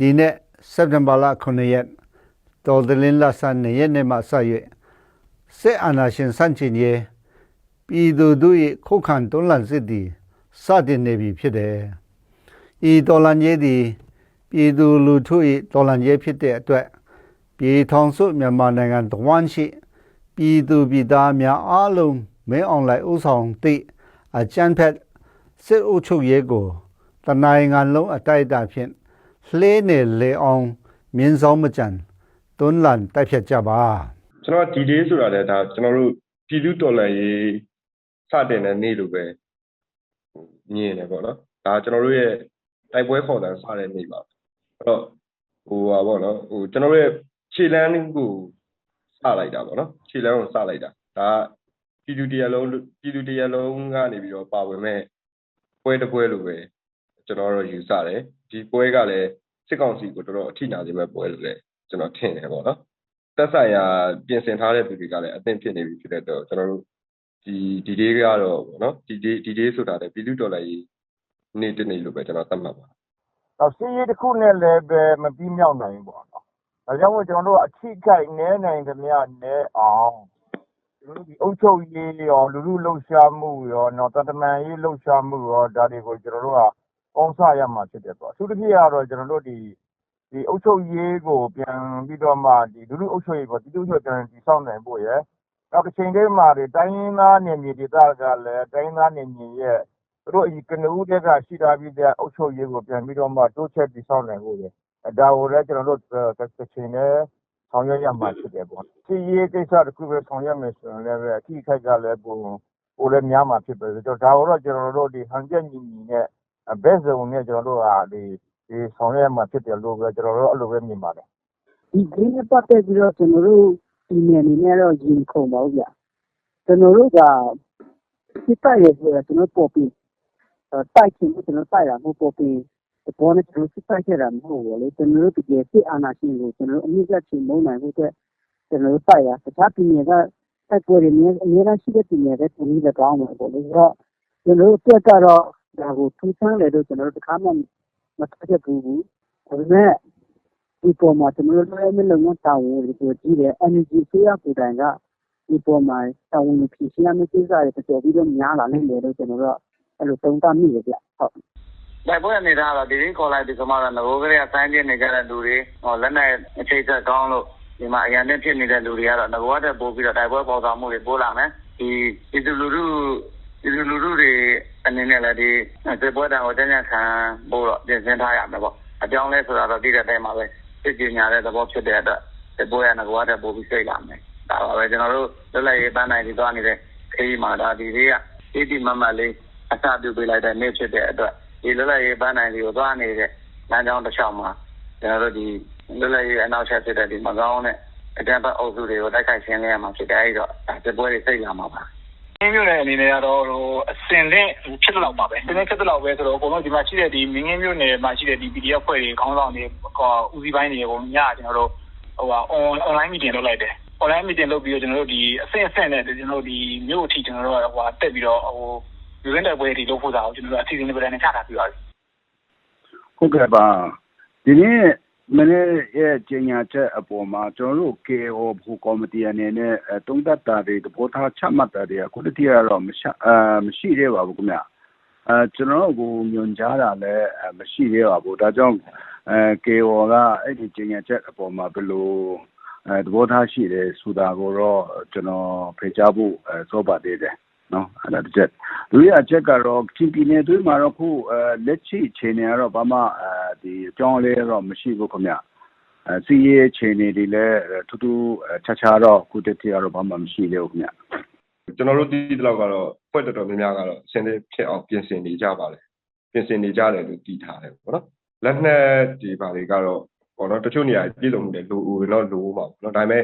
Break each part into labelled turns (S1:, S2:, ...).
S1: ဒီနေ့စက်တင်ဘာလ9ရက်တော်သလင်းလဆန်2ရက်နေ့မှစ၍စစ်အာဏာရှင်ဆန့်ကျင်ရေးပြည်သူတို့၏ခုခံတွန်းလှန်စစ်သည်စတင်နေပြီဖြစ်တယ်။ဤတော်လှန်ရေးသည်ပြည်သူလူထု၏တော်လှန်ရေးဖြစ်တဲ့အတွက်ပြည်ထောင်စုမြန်မာနိုင်ငံတဝန်းရှိပြည်သူပြည်သားများအားလုံးမင်းအောင်လှိုင်ဥဆောင်သည့်အကြမ်းဖက်စစ်အုပ်ချုပ်ရေးကိုတနိုင်ငံလုံးအတိုက်အတာဖြင့် လှဲနေလေအောင်မြင်းဆောင်မကြံတွန်းလန်တိုက်ဖြတ်ကြပါ
S2: ကျွန်တော်ဒီ day ဆိုတာလည်းဒါကျွန်တော်တို့ပြည်သူတော်လှန်ရေးစတင်တဲ့နေ့လိုပဲဟိုမြင်တယ်ပေါ့နော်ဒါကျွန်တော်တို့ရဲ့တိုက်ပွဲခေါ်တဲ့စတဲ့နေ့ပါအဲ့တော့ဟိုပါပေါ့နော်ဟိုကျွန်တော်တို့ရဲ့ခြေလမ်းကိုစလိုက်တာပေါ့နော်ခြေလမ်းကိုစလိုက်တာဒါပြည်သူတရားလုံးပြည်သူတရားလုံးကနေပြီးတော့ပါဝင်မဲ့ပွဲတစ်ပွဲလိုပဲကျွန်တော်တို့ယူဆတယ် ဒီပွဲကလည်းစစ်ကောင်စီကိုတော်တော်အထိနာစေမဲ့ပွဲလို့လည်းကျွန်တော်ထင်တယ်ပေါ့နော်သက်ဆိုင်ရာပြင်ဆင်ထားတဲ့သူတွေကလည်းအသင့်ဖြစ်နေပြီဖြစ်တဲ့တော့ကျွန်တော်တို့ဒီဒီ day ကတော့ဗောနော်ဒီ day ဒီ day ဆိုတာလည်းပြည်သူတော်လှန်ရေးနေ့တစ်နေ့လို့ပဲကျွန်တော်သတ်မှတ်ပါ
S3: တော့စီးရီတစ်ခုနဲ့လည်းပဲမပြီးမြောက်နိုင်ဘူးပေါ့နော်။ဒါကြောင့်မို့ကျွန်တော်တို့အချိခိုက်နဲနိုင်သမျှနဲအောင်ကျွန်တော်တို့ဒီအုပ်ချုပ်ရေးရောလူလူလှုပ်ရှားမှုရောနော်တတမန်ရေးလှုပ်ရှားမှုရောဒါတွေကိုကျွန်တော်တို့က ပေါင်းစရမှာဖြစ်တယ်ပေါ့။အထူးသဖြင့်ကတော့ကျွန်တော်တို့ဒီဒီအုပ်ချုပ်ရေးကိုပြန်ပြီးတော့မှဒီလူလူအုပ်ချုပ်ရေးပေါ့ဒီလူအုပ်ချုပ်ပြန်တည်ဆောက်နိုင်ဖို့ရယ်နောက်တစ်ချိန်တည်းမှာဒီတိုင်းရင်းသားနယ်မြေဒေသကလည်းတိုင်းရင်းသားနယ်မြေရဲ့သူတို့ဒီကနဦးတက်ကရှိထားပြီးတဲ့အုပ်ချုပ်ရေးကိုပြန်ပြီးတော့မှတိုးချက်ပြီးဆောက်နိုင်ဖို့ရယ်အဲဒါကိုလည်းကျွန်တော်တို့တစ်ချိန်နဲ့ဆောင်ရွက်ရမှာဖြစ်တယ်ပေါ့စီရေးကိစ္စတစ်ခုပဲဆောင်ရွက်မယ်ဆိုရင်လည်းပဲအထူးခိုက်ကလည်းပုံပိုလည်းများမှာဖြစ်ပဲဆိုတော့ဒါကိုတော့ကျွန်တော်တို့ဒီဟန်ချက်ညီညီနဲ့ ဘက်စုံနဲ့ကျွန်တော်တို့ဟာဒီဒီဆောင်ရွက်ရမှာဖြစ်တယ်လို့ပဲကျွန်တော်တို့အဲ့လိုပဲမြင်ပါတယ်
S4: ဒီဂိမ်းနဲ့ပတ်သက်ပြီးတော့ကျွန်တော်တို့ဒီနယ်အနေနဲ့တော့ရင်ခုန်ပါဦးဗျကျွန်တော်တို့ကစစ်တပ်ရဲ့ဆိုတော့ကျွန်တော်ပေါ်ပြီးတိုက်ချင်ကျွန်တော်တိုက်တာမဟုတ်ပေါ်ပြီးဘောနဲ့ကျွန်တော်စစ်တိုက်ခဲ့တာမဟုတ်ဘူးလေကျွန်တော်တို့တကယ်စစ်အာဏာရှင်ကိုကျွန်တော်တို့အမြင့်ပြချင်မုန်းနိုင်ဖို့အတွက်ကျွန်တော်တို့တိုက်ရတခြားပြည်နယ်ကတိုက်ပွဲတွေများအများကြီးရှိတဲ့ပြည်နယ်တွေပုံပြီးတော့ကောင်းမှာပေါ့လေဆိုတော့ကျွန်တော်တို့တက်ကတော့ ဒါကိုထူးဆန်းတယ်လို့ကျွန်တော်တို့တခါမှမတက်ခဲ့ဘူးဒါပေမဲ့ဒီပေါ်မှာကျွန်တော်တို့လည်းမလုံအောင်တာဝန်တွေကိုကြည့်တယ် energy ဆေးရပူတိုင်ကဒီပေါ်မှာတာဝန်ဖြည့်ရှင်းရမယ့်ကိစ္စတွေတော်တော်ပြီးတော့များလာနေတယ်လို့ကျွန်တော်တို့အဲ့လိုသုံးသပ်မိတယ်ဗျဟုတ်
S5: တိုက်ပွဲအနေထားတော့ဒီရင်းခေါ်လိုက်ဒီကမှတော့ငိုကလေးကဆိုင်းပြနေကြတဲ့လူတွေဟောလက်နဲ့အခြေဆက်ကောင်းလို့ဒီမှာအရန်နဲ့ဖြစ်နေတဲ့လူတွေကတော့ငိုရတဲ့ပို့ပြီးတော့တိုက်ပွဲပေါ်ဆောင်မှုတွေပို့လာမယ်ဒီဒီလူလူ ဒီလူလူတွေအနေနဲ့လည်းဒီစစ်ပွဲတန်ကိုတန်းတန်းခံဖို့တော့ပြင်ဆင်ထားရမယ်ပေါ့အကြောင်းလဲဆိုတာတော့ဒီတဲ့တိုင်မှာပဲစစ်ကြညာတဲ့သဘောဖြစ်တဲ့အတွက်စစ်ပွဲကငိုရတဲ့ပို့ပြီးစိတ်လာမယ်ဒါပါပဲကျွန်တော်တို့လွတ်လပ်ရေးပန်းနိုင်ပြီးသွားနေတဲ့ခရီးမှာဒါဒီတွေကတိတိမတ်မတ်လေးအစပြုပေးလိုက်တဲ့နေ့ဖြစ်တဲ့အတွက်ဒီလွတ်လပ်ရေးပန်းနိုင်စီကိုသွားနေတဲ့လမ်းကြောင်းတစ်လျှောက်မှာကျွန်တော်တို့ဒီလွတ်လပ်ရေးအနောက်ချက်ဖြစ်တဲ့ဒီမကောင်းတဲ့အတန်းပတ်အုပ်စုတွေကိုတိုက်ခိုက်ရှင်းလင်းရမှာဖြစ်တယ်အဲဒီတော့ဒီပွဲတွေစိတ်လာမှာပါ အင်းမျိုးနယ်အနေနဲ့ကတော့ဟိုအစင်နဲ့ဖြစ်တော့ပါပဲ။ဒီနေ့ဖြစ်တော့ပဲဆိုတော့အကုန်လုံးဒီမှာရှိတဲ့ဒီမင်းငင်းမျိုးနယ်မှာရှိတဲ့ဒီ PDF ဖွဲ့တွေခေါင်းဆောင်တွေဟောဦးစီးပိုင်းတွေအကုန်ညကျွန်တော်တို့ဟိုဟာ online meeting လုပ်လိုက်တယ်။ online meeting လုပ်ပြီးတော့ကျွန်တော်တို့ဒီအဆင့်အဆင့်နဲ့ကျွန်တော်တို့ဒီမြို့အထိကျွန်တော်တို့ဟိုတက်ပြီးတော့ဟိုလူရင်းတိုက်ပွဲတွေလုပ်ဖို့သာကျွန်တော်တို့အစီအစဉ်တွေပြန်ချတာပြီးပါပြီ
S6: ဟုတ်ကဲ့ပါဒီနေ့ မနေ့ရဲ့ကျညာချက်အပေါ်မှာ ကျွန်တော်တို့ KO ဘူကော်မတီအနေနဲ့အဲတုံးသက်တာတွေ သဘောထား ချမှတ်တာတွေ အခုတည်းကတော့မရှအာမရှိသေးပါဘူးခင်ဗျအဲကျွန်တော်တို့ကို ညွန်ကြားတာလည်းအဲမရှိသေးပါဘူး ဒါကြောင့်အဲ KO က အဲ့ဒီကျညာချက်အပေါ်မှာ ဘယ်လိုအဲသဘောထားရှိတယ်ဆိုတာကိုတော့ ကျွန်တော်ဖေချဖို့အဲစောပါသေးတယ်နော်အဲ့ဒါတစ်ချက်လူရအချက်ကတော့ချင်းပြည်နယ်တွင်းမှာတော့ခုအဲလက်ရှိအခြေအနေကတော့ ဘာမှအဲ ဒီအကြောင်းလေးတော့မရှိဘူးခင်ဗျအဲစီးရေးအခြေအနေတွေလည်းထူးထူးခြားခြားတော့ခုတည်းကတော့ဘာမှမရှိသေးဘူးခင်ဗျ
S2: ကျွန်တော်တို့ဒီဒီလောက်ကတော့ဖွဲ့တော်တော်များများကတော့အစင်းလေးဖြစ်အောင်ပြင်ဆင်နေကြပါလေပြင်ဆင်နေကြတယ်လို့တည်ထားတယ်ပေါ့နော်လက်နက်ဒီပါတွေကတော့ပေါ့နော်တချို့နေရာပြည်စုံမှုတွေလိုဦးတော့လိုမှာပေါ့နော်ဒါပေမဲ့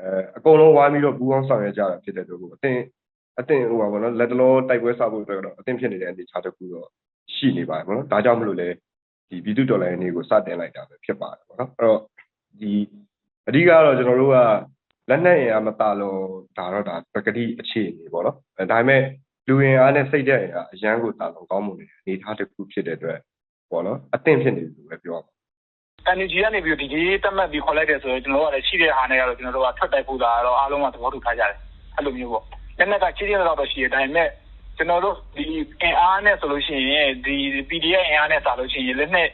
S2: အဲအကုန်လုံးဝိုင်းပြီးတော့ပူးပေါင်းဆောင်ရွက်ကြတာဖြစ်တဲ့အတွက်အတင်းအတင်းဟိုပါဘောနော်လက်တလောတိုက်ပွဲစဖို့အတွက်တော့အတင်းဖြစ်နေတဲ့အနေအထားတစ်ခုတော့ရှိနေပါတယ်ဘောနော်ဒါကြောင့်မလို့လေ ဒီပြည်သူတော်လှန်ရေးနေ့ကိုစတင်လိုက်တာပဲဖြစ်ပါတယ်ဘောနော်အဲ့တော့ဒီအဓိကတော့ကျွန်တော်တို့ကလက်နက်အင်အားမတာလို့ဒါတော့ဒါပကတိအခြေအနေပေါ့နော်အဲဒါပေမဲ့လူအင်အားနဲ့စိတ်ဓာတ်အင်အားအရန်ကိုတာလို့ကောင်းမှုနေအနေအထားတစ်ခုဖြစ်တဲ့အတွက်ပေါ့နော်အသင့်ဖြစ်နေပြီလို့ပဲပြောရမှာ
S7: NUG ကနေပြီးဒီဒီတက်မှတ်ပြီးခေါ်လိုက်တယ်ဆိုတော့ကျွန်တော်တို့ကလည်းရှိတဲ့အားနဲ့ကတော့ကျွန်တော်တို့ကထွက်တိုက်ဖို့လာတော့အားလုံးကသဘောတူထားကြတယ်အဲ့လိုမျိုးပေါ့လက်နက်ကချင်းချင်းတော့ရှိတယ်ဒါပေမဲ့ ကျွန်တော်တို့ဒီအင်အားနဲ့ဆိုလို့ရှိရင်ဒီ PDF အင်အားနဲ့စာလို့ရှိရင်လက်နဲ့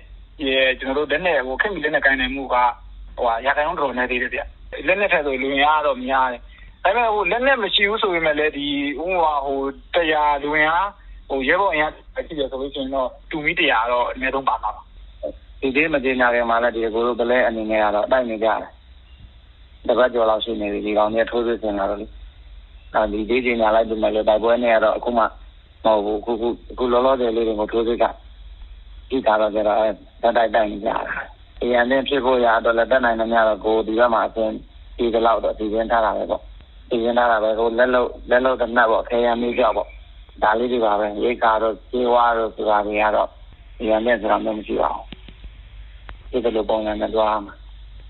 S7: ရေကျွန်တော်တို့လက်နဲ့ဟိုခင်မီလက်နဲ့ကိုင်းနိုင်မှုကဟိုဟာရာခိုင်နှုန်းတော်နေသေးတယ်ဗျလက်နဲ့ထက်ဆိုလူရတော့များတယ်ဒါပေမဲ့ဟိုလက်နဲ့မရှိဘူးဆိုပေမဲ့လည်းဒီဥဟိုဟိုတရားလူရဟိုရဲဘော်အင်အားရှိတယ်ဆိုလို့ရှိရင်တော့တူမီတရားတော့အနည်းဆုံးပါမှာပါ
S5: ဒီဒီမတင်ညာခင်မှာလည်းဒီကိုလိုပလဲအနေနဲ့ကတော့တိုက်နေကြတယ်တပတ်ကျော်လောက်ရှိနေပြီဒီကောင်ကြီးထိုးစစ်ဆင်လာတော့လေအဲ ဒီဒီတင်ညာလိုက်ပြီမဲ့လည်းတိုက်ပွဲနဲ့ကတော့အခုမှမဟုတ်ဘူးခုခုအခုလောလောဆယ်လေးတွေကိုထိုးစစ်ကဒီကားတော့ကြတော့အဲတိုက်တိုက်နေကြတာအရင်နဲ့ဖြစ်ဖို့ရတော့လည်းတက်နိုင်နေများတော့ကိုဒီဘက်မှာအစဉ်ဒီကတော့တော့ဒီရင်ထားတာပဲပေါ့ဒီရင်ထားတာပဲကိုလက်လုံးလက်လုံးတစ်နက်ပေါ့ခေရမီးကြောက်ပေါ့ဒါလေးတွေပါပဲရေကာတော့ခြေဝါတော့ဆိုတာတွေကတော့အရင်နဲ့ဆိုတာမျိုးမရှိပါဘူးဒီလိုပုံစံနဲ့သွားမှာ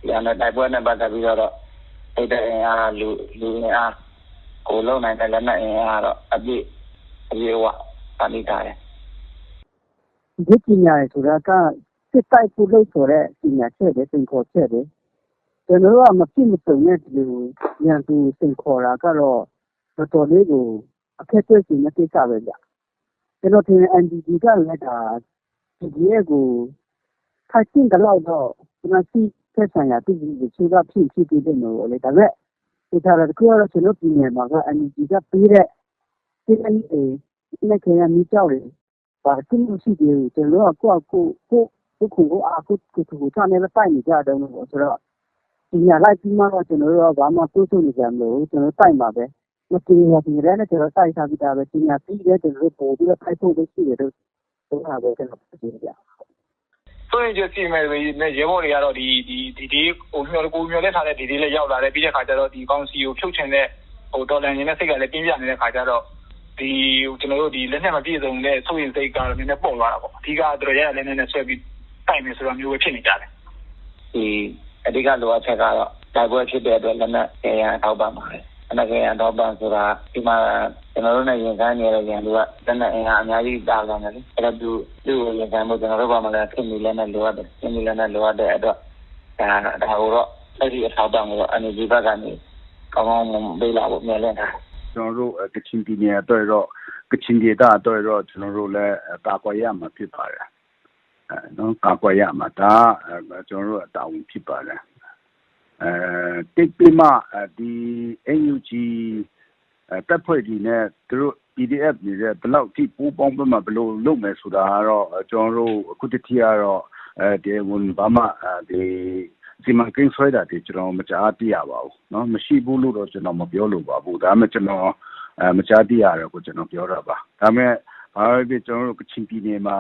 S5: ။ဒါနဲ့တိုက်ပွဲနဲ့ပတ်သက်ပြီးတော့အိတ်တဲ့အင်အားလူလူအင်အား ကိုလုံးနိုင်တဲ့လက်နက်အင်အားတော့အပြည့်အပြည့်ဝပါလိမ့်တာတယ်
S4: ဒီပညာရဆိုတာကစစ်တိုက်ဖို့လို့ဆိုတဲ့ပညာချက်တွေသင်ခေါ်ချက်တွေကျွန်တော်တို့ကမဖြစ်မစုံတဲ့ဒီလိုဉာဏ်သူသင်ခေါ်တာကတော့တော်တော်လေးကိုအခက်အခဲရှိနေကိစ္စပဲဗျကျွန်တော်ထင်တယ် NDD ကလည်းဒါဒီရဲ့ကိုထိုက်တင်တော့တော့ကျွန်တော်စီသက်ဆိုင်ရာပြည်သူတွေကဖြစ်ဖြစ်ပြီးတယ်လို့လေဒါပေမဲ့ ဒီထားတဲ့ကိုကတော့ကျွန်တော်ပြည်နယ်မှာက NDD ကပေးတဲ့ဒီအနည်းနဲ့ခင်ဗျာမိကြောက်တယ်ဘာသူမရှိသေးဘူးကျွန်တော်ကကိုယ့်ကိုကိုကိုကိုကိုအာကိုကိုကိုချာနေလိုက်နေကြတယ်လို့ဆိုတော့ဒီညာလိုက်ပြီးမှတော့ကျွန်တော်တို့ကဘာမှတွေးထုတ်နေကြမလို့ကျွန်တော်တိုက်မှာပဲမတီးရဒီရဲနဲ့ကျွန်တော်တိုက်ထားပြီးသားပဲဒီညာပြီးတဲ့ကျွန်တော်တို့ပို့ပြီးတော့တိုက်ဖို့ရှိတယ်လို့ဆိုတာပဲကျွန်တော်ပြောပြ
S7: ဆိုရင်ကျစီမယ်နဲ့ရဲဘော်တွေကတော့ဒီဒီဒီဒီဟိုမျိုးကိုမျိုးလက်ထားတဲ့ဒီဒီလေးရောက်လာတယ်ပြီးတဲ့ခါကျတော့ဒီကောင်စီကိုဖြုတ်ချင်တဲ့ဟိုဒေါ်လာရင်းနဲ့စိတ်ကလည်းပြင်းပြနေတဲ့ခါကျတော့ဒီကျွန်တော်တို့ဒီလက်နဲ့မပြည့်စုံတဲ့ဆိုရင်စိတ်ကတော့နည်းနည်းပေါ့သွားတာပေါ့အဓိကကတော့ရဲလည်းနည်းနည်းဆွဲပြီးတိုက်မယ်ဆိုတော့မျိုးပဲဖြစ်နေကြတယ်
S5: ဒီအဓိကလိုအပ်ချက်ကတော့တိုက်ပွဲဖြစ်တဲ့အတွက်လက်နက်အင်အားထောက်ပံ့ပါတယ်အနက်ကရန်တော့ပန်ဆိုတာဒီမှာ ကျွန်တော်တို့နဲ့ရင်ဆိုင်နေတဲ့ရန်သူကလက်နက်အင်အားအများကြီးတာလာတယ်လေအဲ့တော့သူသူ့ကိုရင်ဆိုင်မှုကျွန်တော်တို့ကမှလည်းခင်မီလက်နဲ့လိုအပ်တယ်ခင်မီလက်နဲ့လိုအပ်တဲ့အတွက်ဒါဒါကိုတော့အဲ့ဒီအထောက်ပံ့ကိုတော့ energy ဘက်ကနေကောင်းကောင်းပေးလာဖို့မျှော်လင့်ထား
S6: ကျွန်တော်တို့ကချင်ပြည်နယ်အတွက်တော့ကချင်ဒေသအတွက်တော့ကျွန်တော်တို့လည်းကာကွယ်ရမှာဖြစ်ပါတယ်အဲနော်ကာကွယ်ရမှာဒါကျွန်တော်တို့အတာဝန်ဖြစ်ပါတယ်အဲတိတ်ပြမဒီ NUG တပ်ဖွဲ့တွေနဲ့ သူတို့ PDF တွေနဲ့ ဘယ်လောက်ထိ ပူးပေါင်းပြီးမှ ဘယ်လိုလုပ်မယ်ဆိုတာကတော့ ကျနော်တို့ အခုထက်ထိကတော့ တရားဝင် ဘာမှ စီမံကိန်းဆွဲတာတွေ ကျနော် မကြားသိရပါဘူး။မရှိဘူးလို့တော့ ကျနော် မပြောလိုပါဘူး။ဒါပေမဲ့ ကျနော် မကြားသိရတာကို ကျနော်ပြောတာပါ။ဒါပေမဲ့ ဘာပဲဖြစ်ဖြစ် ကျနော်တို့ ကချင်ပြည်နယ်မှာ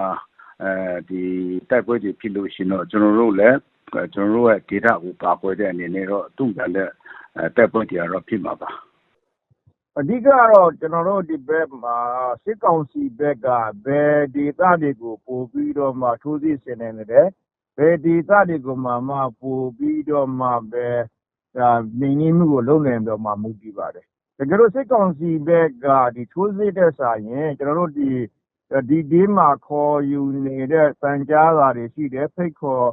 S6: တိုက်ပွဲတွေဖြစ်လို့ရှိရင်တော့ ကျနော်တို့လည်း ကျနော်တို့ရဲ့ ဒေသကို ကာကွယ်တဲ့အနေနဲ့တော့ တုံ့ပြန်တဲ့ တိုက်ပွဲတွေကတော့ ဖြစ်မှာပါ
S3: အဓိကကတော့ကျွန်တော်တို့ဒီဘက်မှာစစ်ကောင်စီဘက်ကဘယ်ဒေသတွေကိုပို့ပြီးတော့မှထိုးစစ်ဆင်နေတယ်ဘယ်ဒေသတွေကိုမှမပို့ပြီးတော့မှပဲဒါနေနေမှုကိုလုံနေတော့မှမူတည်ပါတယ်တကယ်လို့စစ်ကောင်စီဘက်ကဒီထိုးစစ်တဲ့ဆိုင်ရင်ကျွန်တော်တို့ဒီဒီဒီမှာခေါ်ယူနေတဲ့စံကြားတာတွေရှိတယ်ဖိတ်ခေါ်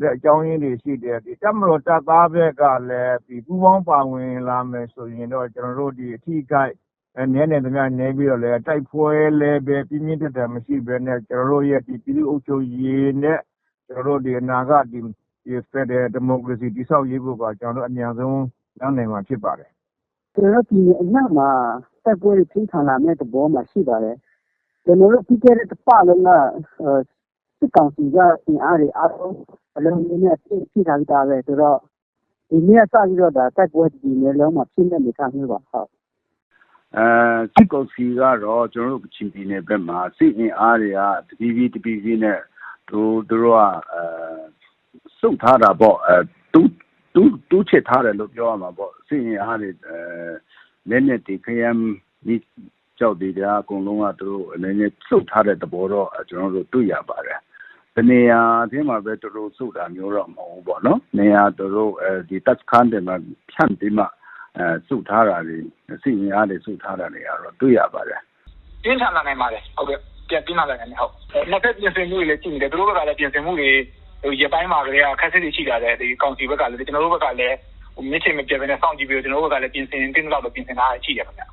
S3: တဲ့အကြောင်းရင်းတွေရှိတယ်ဒီတက်မတော်တပ်သားဘက်ကလည်းဒီပူပေါင်းပါဝင်လာမယ်ဆိုရင်တော့ကျွန်တော်တို့ဒီအထီးကိုက်အဲနည်းနည်းသမျှနေပြီးတော့လည်းတိုက်ပွဲလည်းပဲပြင်းပြင်းထန်ထန်မရှိဘဲနဲ့ကျွန်တော်တို့ရဲ့ဒီပြည်သူ့အုပ်ချုပ်ရေးနဲ့ကျွန်တော်တို့ဒီအနာဂတ်ဒီဒီဖက်ဒရယ်ဒီမိုကရေစီတည်ဆောက်ရေးဖို့ပါကျွန်တော်တို့အများဆုံးနောက်နိုင်မှာဖြစ်ပါတယ်
S4: ကျွန်တော်ပြည်အနှံ့မှာတက်ပွဲပြင်းထန်လာတဲ့သဘောမှာရှိပါတယ်ကျွန်တော်တို့ပြီးခဲ့တဲ့တစ်ပတ်လုံးကစစ်ကောင်စီကအင်အားတွေအားလုံး အလုံးကြီးနဲ့ပြည့်ပြည့်ထားကြပဲဆိုတော့ဒီနေ့စပြီးတော့ဒါတက်ပွဲဒီနေ့လုံးမှာဖြစ်နေနေတာမျိုးပါဟုတ်
S6: အဲစစ်ကောင်စီကတော့ကျွန်တော်တို့ကချင်ပြည်နယ်ဘက်မှာစစ်အင်အားတွေကတပီးပီးတပီးပီးနဲ့သူတို့ကအဲစုတ်ထားတာပေါ့အဲတူးတူးတူးချက်ထားတယ်လို့ပြောရမှာပေါ့စစ်အင်အားတွေအဲလက်နဲ့ဒီခရမ်းဒီကြောက်ဒီတဲ့အကုန်လုံးကသူတို့အနေနဲ့စုတ်ထားတဲ့သဘောတော့ကျွန်တော်တို့တွေ့ရပါတယ် တနေရာအချင်းမှာပဲသူတို့စုတ်တာမျိုးတော့မဟုတ်ဘူးပေါ့နော်နေရာသူတို့အဲဒီတက်ခန်းတွေမှာဖြန့်ပြီးမှအဲစုထားတာတွေစီရင်အားတွေစုထားတာတွေကတော့တွေ့ရပါတယ်
S7: ပြင်းထန်လာနိုင်ပါတယ်ဟုတ်ကဲ့ပြန်ပြင်းလာနိုင်တယ်ဟုတ်နှစ်ဖက်ပြင်ဆင်မှုတွေလည်းရှိနေတယ်သူတို့ဘက်ကလည်းပြင်ဆင်မှုတွေဟိုရပိုင်းမှာကလေးကခက်စစ်တွေရှိလာတယ်ဒီကောင်စီဘက်ကလည်းကျွန်တော်တို့ဘက်ကလည်းဟိုမြစ်ချင်မပြတ်ဘဲနဲ့စောင့်ကြည့်ပြီးတော့ကျွန်တော်တို့ဘက်ကလည်းပြင်ဆင်တင်းတော့ပြင်ဆင်ထားရှိတယ်ခင်ဗျာ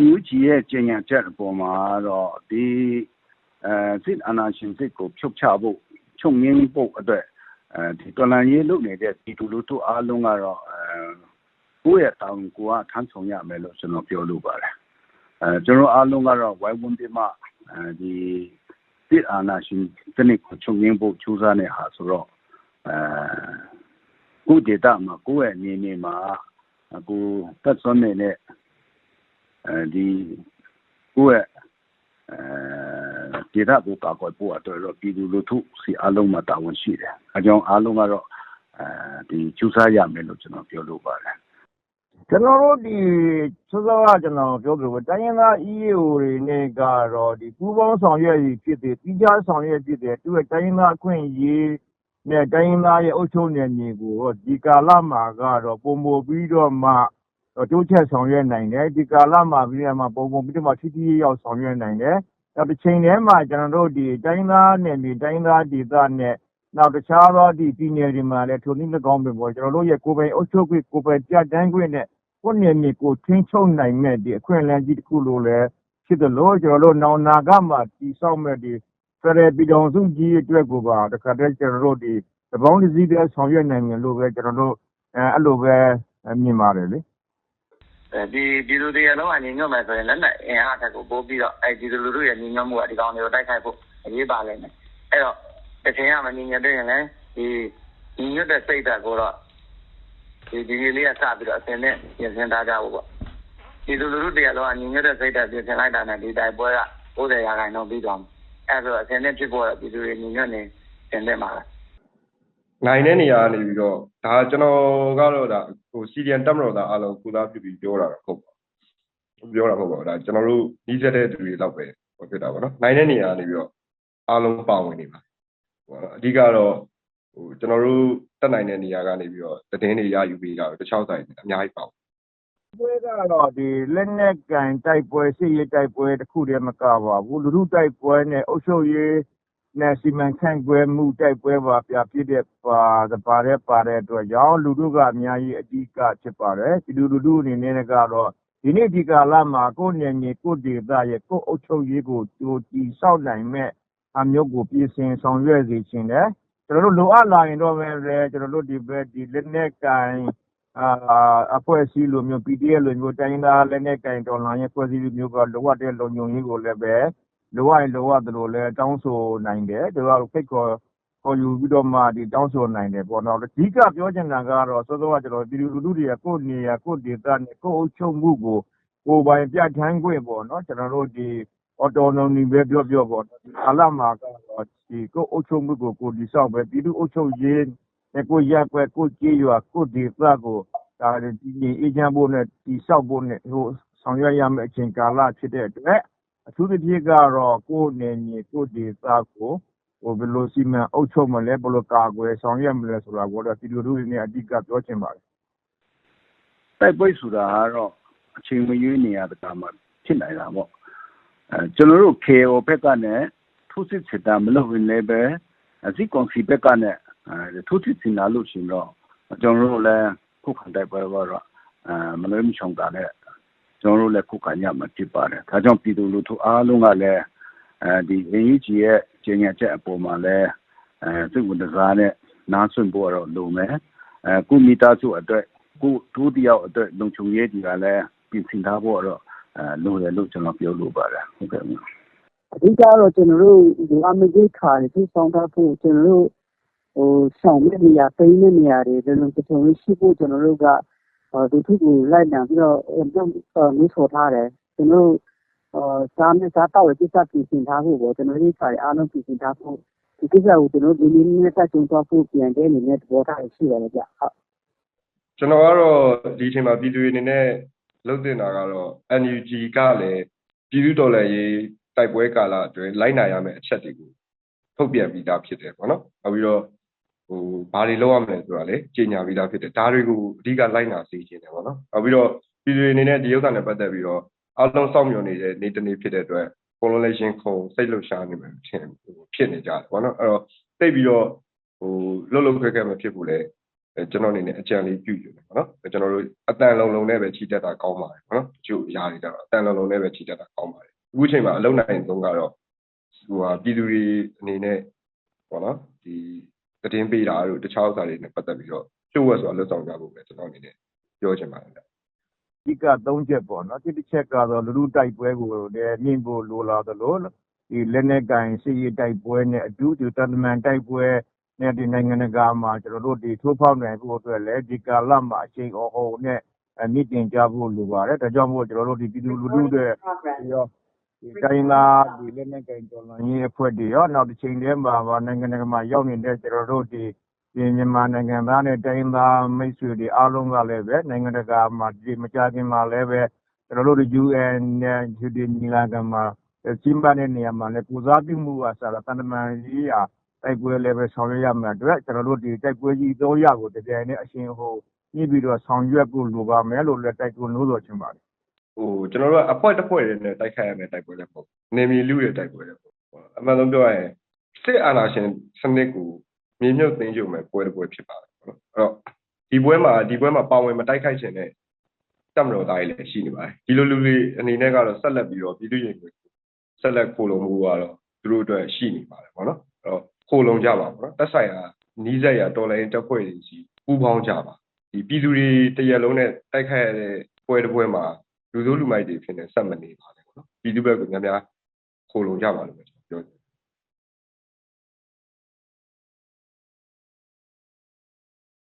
S6: NUG ရဲ့ကျညာချက်အပေါ်မှာတော့ဒီအဲ စစ်အာဏာရှင်စစ်ကို ဖြုတ်ချဖို့ ချုပ်ငင်းဖို့အတွက်အဲဒီတော်လန်ရေးလုပ်နေတဲ့ ပြည်သူလူထုအားလုံးကတော့အဲကိုယ့်ရဲ့တောင်းကိုကထမ်းဆောင်ရမယ်လို့ ကျွန်တော်ပြောလိုပါတယ်အဲကျွန်တော်အားလုံးကတော့ ဝိုင်းဝန်းပြီးမှအဲဒီစစ်အာဏာရှင်စနစ်ကို ချုပ်ငင်းဖို့ ကြိုးစားနေဟာဆိုတော့အဲကိုယ့်ဒေတာမှာ ကိုယ့်ရဲ့အနေနဲ့မှာအခုသက်စွမ်းနေတဲ့အဲဒီကိုယ့်ရဲ့အဲ ဒီတော့ကိုကာကွယ်ဖို့အတွက်တော့ပြည်သူလူထုစီအားလုံးမှာတာဝန်ရှိတယ်။အကြောင်းအားလုံးကတော့အဲဒီကျူးစားရမယ်လို့ကျွန်တော်ပြောလိုပါတယ်
S3: ကျွန်တော်တို့ဒီစောစောကကျွန်တော်ပြောသလိုပဲတိုင်းရင်းသား EAO တွေနဲ့ကတော့ဒီပူးပေါင်းဆောင်ရွက်ရည်ဖြစ်တယ်ပြီးခြားဆောင်ရွက်ဖြစ်တယ်သူရဲ့တိုင်းရင်းသားအခွင့်အရေးနဲ့တိုင်းရင်းသားရဲ့အုပ်ချုပ်နယ်မြေကိုတော့ဒီကာလမှာကတော့ပုံမပြီးတော့မှတိုးချက်ဆောင်ရွက်နိုင်တယ်ဒီကာလမှာပြီးတော့မှပုံပုံပြီးတော့မှထိထိရောက်ဆောင်ရွက်နိုင်တယ် နောက်တစ်ချိန်တည်းမှာကျွန်တော်တို့ဒီတိုင်းသားနယ်မြေတိုင်းသားဒေသနဲ့နောက်တခြားသောဒီပြည်နယ်တွေမှာလည်းထိုနည်း၎င်းပဲပေါ့ကျွန်တော်တို့ရဲ့ကိုယ်ပိုင်အုပ်ချုပ်ခွင့်ကိုယ်ပိုင်ပြဋ္ဌာန်းခွင့်နဲ့ကိုယ့်နယ်မြေကိုထိန်းချုပ်နိုင်မဲ့ဒီအခွင့်အလမ်းကြီးတစ်ခုလိုလည်းဖြစ်တယ်လို့ကျွန်တော်တို့နောင်နာကမှတည်ဆောက်မဲ့ဒီဖရယ်ပြည်တော်စုကြီးအတွက်ကိုပါတခါတည်းကျွန်တော်တို့ဒီသဘောင်းတစ်စီးတည်းဆောင်ရွက်နိုင်မယ်လို့ပဲကျွန်တော်တို့အဲအဲ့လိုပဲမြင်ပါတယ်လေ
S5: အဲဒီပြည်သူတွေအလုံးအညီညွတ်မယ်ဆိုရင်လက်နက်အင်အားထက်ကိုပို့ပြီးတော့အဲပြည်သူလူထုရဲ့ညီညွတ်မှုကဒီကောင်တွေကိုတိုက်ခိုက်ဖို့အရေးပါလိမ့်မယ်အဲ့တော့တစ်ချိန်ကမညီညွတ်တဲ့ရင်လည်းဒီညီညွတ်တဲ့စိတ်ဓာတ်ကိုတော့ဒီဒီလေးကစပြီးတော့အစင်းနဲ့ပြင်ဆင်ထားကြဖို့ပေါ့ပြည်သူလူထုတရားလုံးအညီညွတ်တဲ့စိတ်ဓာတ်ပြင်ဆင်လိုက်တာနဲ့ဒီတိုက်ပွဲက90ရာခိုင်နှုန်းပြီးတော့အဲ့ဆိုအစင်းနဲ့ဖြစ်ပေါ်ပြည်သူတွေညီညွတ်နေတင်တဲ့မှာလား
S2: နိုင်တဲ့နေရာကနေပြီးတော့ဒါကျွန်တော်ကတော့ဒါဟိုစီဒီယန်တက်မတော်သားအားလုံးကုသားပြုပြီးပြောတာတော့ဟုတ်ပါဘူးပြောတာမဟုတ်ပါဘူးဒါကျွန်တော်တို့နီးစပ်တဲ့သူတွေတော့ပဲဟိုဖြစ်တာပေါ့နော်နိုင်တဲ့နေရာကနေပြီးတော့အားလုံးပါဝင်နေပါဟိုအဓိကတော့ဟိုကျွန်တော်တို့တက်နိုင်တဲ့နေရာကနေပြီးတော့သတင်းတွေရယူပြီးတော့တခြားဆိုင်အများကြီးပါ
S3: ပွဲကတော့ဒီလက်နက်ကန်တိုက်ပွဲစစ်ရေးတိုက်ပွဲတစ်ခုတည်းမကပါဘူးလူထုတိုက်ပွဲနဲ့အုပ်ချုပ်ရေး နဲ့စီမံခန့်ခွဲမှုတိုက်ပွဲပါပြဖြစ်တဲ့ပါပါတဲ့ပါတဲ့အတွက်ကြောင့်လူထုကအများကြီးအဓိကဖြစ်ပါတယ်ဒီလူလူထုအနေနဲ့ကတော့ဒီနေ့ဒီကာလမှာကိုယ့်နယ်မြေကိုယ့်ဒေသရဲ့ကိုယ့်အုပ်ချုပ်ရေးကိုကြိုတည်ဆောက်နိုင်မဲ့အမျိုးကိုပြင်ဆင်ဆောင်ရွက်စေချင်တယ်ကျွန်တော်တို့လိုအပ်လာရင်တော့ပဲကျွန်တော်တို့ဒီဘက်ဒီလက်နက်ကန်အာအဖွဲ့အစည်းလိုမျိုး PDF လိုမျိုးတိုင်းသားလက်နက်ကင်တော်လှန်ရေးအဖွဲ့အစည်းလိုမျိုးကလိုအပ်တဲ့လုံခြုံရေးကိုလည်းပဲ လိုအပ်ရင်လိုအပ်တယ်လို့လည်းတောင်းဆိုနိုင်တယ်ဒါကဖိတ်ခေါ်ခေါ်ယူပြီးတော့မှဒီတောင်းဆိုနိုင်တယ်ပေါ့နော်အဓိကပြောချင်တာကတော့စောစောကကျွန်တော်ပြည်သူလူထုတွေကကိုယ့်နေရာကိုယ့်ဒေသနဲ့ကိုယ့်အုပ်ချုပ်မှုကိုကိုယ်ပိုင်ပြဋ္ဌာန်းခွင့်ပေါ့နော်ကျွန်တော်တို့ဒီ autonomy ပဲပြောပြောပေါ့နော်ဒီကာလမှာကတော့ဒီကိုယ့်အုပ်ချုပ်မှုကိုကိုယ်ဒီဆောက်ပဲပြည်သူအုပ်ချုပ်ရေးနဲ့ကိုယ်ရက်ွက်ကိုယ်ကြေးရွာကိုယ်ဒေသကိုဒါဒီဒီအေဂျင့်ဖို့နဲ့ဒီဆောက်ဖို့နဲ့ဟိုဆောင်ရွက်ရမယ့်အချိန်ကာလဖြစ်တဲ့အတွက် အထူးသဖြင့်ကတော့ ကိုယ်နယ်မြေ ကိုယ်ဒေသကိုဟို ဘယ်လိုစီမံအုပ်ချုပ်မလဲ ဘယ်လိုကာကွယ်ဆောင်ရွက်မလဲ ဆိုတာကိုတော့ဒီလိုလူတွေနဲ့ အဓိက ပြောချင်ပါတယ်။
S6: တိုက်ပွဲဆိုတာကတော့ အချိန်မရွေး နေရတကမှဖြစ်နိုင်တာပေါ့။အဲကျွန်တော်တို့ KO ဘက်ကနဲ့ထိုးစစ်စစ်တာ မလုပ်ရင်လည်းပဲအစီကောင်စီဘက်ကနဲ့အဲထိုးစစ်စစ်လာလို့ရှိရင်တော့ ကျွန်တော်တို့လည်း ခုခံတိုက်ပွဲကတော့အဲမလွဲမချောင်တာနဲ့ ကျွန်တော်တို့လည်းခုခံရမှာဖြစ်ပါတယ်။ဒါကြောင့်ပြည်သူလူထုအားလုံးကလည်းအဲဒီ AEG ရဲ့ကျညာချက်အပေါ်မှာလည်းအဲစိတ်ဝင်စားနဲ့နားဆွင့်ဖို့တော့လိုမယ်။အဲကုမိသားစုအတွက်ကိုဒုတိယအတွက်လုံခြုံရေးတွေကလည်းပြင်ဆင်ထားဖို့တော့အဲလိုတယ်လို့ကျွန်တော်ပြောလိုပါတယ်ဟုတ်ကဲ့
S4: အဓိကတော့ကျွန်တော်တို့ဒီအမေရိကခါတွေသူဆောင်တာဖို့ကျွန်တော်တို့ဟိုဆောင်တဲ့နေရာပိန်းတဲ့နေရာတွေဒီလိုကျွန်တော်တို့ရှိဖို့ကျွန်တော်တို့က ဒုထုကိုလိုက်နိုင်ပြီးတော့မျိုးဆော်ထားတယ်ကျွန်တော်တို့အာစားနဲ့စားတော့ပြဿနာပြင်ဆင်ထားဖို့ပေါ့ကျွန်တော်တို့ခါအားလုံးပြင်ဆင်ထားဖို့ဒီကိစ္စကိုကျွန်တော်တို့ဒီနေ့နဲ့တက်ကြုံသွားဖို့ပြန်တဲ့အနေနဲ့သဘောထားရှိတယ်ဗျဟုတ်
S2: ကျွန်တော်ကတော့ဒီအချိန်မှာပြည်သူတွေအနေနဲ့လုပ်တင်တာကတော့ NUG ကလည်းပြည်သူတော်လှန်ရေးတိုက်ပွဲကာလအတွင်းလိုက်နာရမယ့်အချက်တွေကိုထုတ်ပြန်ပြီးသားဖြစ်တယ်ပေါ့နော်။နောက်ပြီးတော့ ဟိုဘာတွေလုပ်ရမလဲဆိုတာလေကြေညာပြီးသားဖြစ်တယ်။ဒါတွေကိုအဓိကလိုက်နာစေချင်တယ်ပေါ့နော်။နောက်ပြီးတော့ပြည်သူတွေအနေနဲ့ဒီဥစ္စာနဲ့ပတ်သက်ပြီးတော့အားလုံးစောင့်မျှော်နေတဲ့နေ့တစ်နေ့ဖြစ်တဲ့အတွက်ကိုလိုလေရှင်ခုံစိတ်လှုပ်ရှားနေမယ်ဖြစ်ဖြစ်နေကြတယ်ပေါ့နော်။အဲ့တော့သိပြီးတော့ဟိုလှုပ်လှုပ်ခက်ခက်မဖြစ်ဘူးလေအဲကျွန်တော်အနေနဲ့အကြံလေးပြုယူတယ်ပေါ့နော်အဲကျွန်တော်တို့အတန်လုံးလုံးနဲ့ပဲချီတက်တာကောင်းပါတယ်ပေါ့နော်တချို့အရာတွေကြတော့အတန်လုံးလုံးနဲ့ပဲချီတက်တာကောင်းပါတယ်အခုအချိန်မှာအလုံးနိုင်ဆုံးကတော့ဟိုဟာပြည်သူတွေအနေနဲ့ပေါ့နော်ဒီ သတင်းပေးတာတို့တခြားဥစ္စာတွေနဲ့ပတ်သက်ပြီးတော့ကျိုးဝက်ဆိုတာလွတ်ဆောင်ကြဖို့ပဲကျွန်တော်အနေနဲ့ပြောချင်ပါတယ်ဗျ
S3: အဓိက၃ချက်ပေါ့နော်တစ်တစ်ချက်ကတော့လူလူတိုက်ပွဲကိုလည်းမြင့်ဖို့လိုလာသလိုဒီလက်နက်ကင်စစ်ရေးတိုက်ပွဲနဲ့အတူတူတန်တမန်တိုက်ပွဲနဲ့ဒီနိုင်ငံတကာမှာကျွန်တော်တို့ဒီထိုးဖောက်နိုင်ဖို့အတွက်လည်းဒီကာလမှာအချိန်အဟောနဲ့အမြင့်တင်ကြဖို့လိုပါတယ်ဒါကြောင့်မို့ကျွန်တော်တို့ဒီပြည်သူလူထုတွေရော ဒီတိုင်းလာဒီလက်နက်ကင်တော်လှန်ရေးအဖွဲ့တွေရောနောက်တစ်ချိန်တည်းမှာပါနိုင်ငံတကာမှာရောက်နေတဲ့ကျွန်တော်တို့ဒီဒီမြန်မာနိုင်ငံသားနဲ့တိုင်းသားမိတ်ဆွေတွေအားလုံးကလည်းပဲနိုင်ငံတကာမှာဒီမကြခင်မှာလည်းပဲကျွန်တော်တို့ UN နဲ့ဒီညီလာခံမှာစီမံတဲ့နေရာမှာလည်းပူဇော်ပြုမှုကစားတာတန်တမန်ကြီးရာတိုက်ပွဲလည်းပဲဆောင်ရွက်ရမယ်အတွက်ကျွန်တော်တို့ဒီတိုက်ပွဲကြီး၃ရကိုတကယ်နဲ့အရှင်ဟိုညှိပြီးတော့ဆောင်ရွက်ဖို့လိုပါမယ်လို့လည်းတိုက်တွန်းလို့ဆိုချင်ပါတယ်
S2: ဟိုကျွန်တော်တို့ကအဖွဲတစ်ဖွဲတွေနဲ့တိုက်ခိုက်ရမယ်တိုက်ပွဲလည်းပေါ့နေမီလူတွေတိုက်ပွဲလည်းပေါ့အမှန်ဆုံးပြောရရင်စစ်အာဏာရှင်စနစ်ကိုမြေမြုပ်သိမ်းကြုံမဲ့ပွဲတစ်ပွဲဖြစ်ပါတယ်ပေါ့နော်အဲ့တော့ဒီပွဲမှာဒီပွဲမှာပါဝင်မတိုက်ခိုက်ခြင်းနဲ့တက်မတော်သားကြီးလည်းရှိနေပါတယ်ဒီလိုလူတွေအနေနဲ့ကတော့ဆက်လက်ပြီးတော့ပြည်သူ့ရင်ကိုဆက်လက်ခိုးလုံမှုကတော့သူတို့အတွက်ရှိနေပါတယ်ပေါ့နော်အဲ့တော့ခိုးလုံကြပါပေါ့နော်တက်ဆိုင်ရာနီးစက်ရာတော်လိုင်းတက်ဖွဲ့တွေစီပူးပေါင်းကြပါဒီပြည်သူတွေတရက်လုံးနဲ့တိုက်ခိုက်ရတဲ့ပွဲတစ်ပွဲမှာ လူစိုးလူမိုက်တွေဖြစ်နေဆက်မနေပါနဲ့ပေါ့နော်ပြည်သူဘက်ကများများခိုးလုံကြပါလို့ပဲ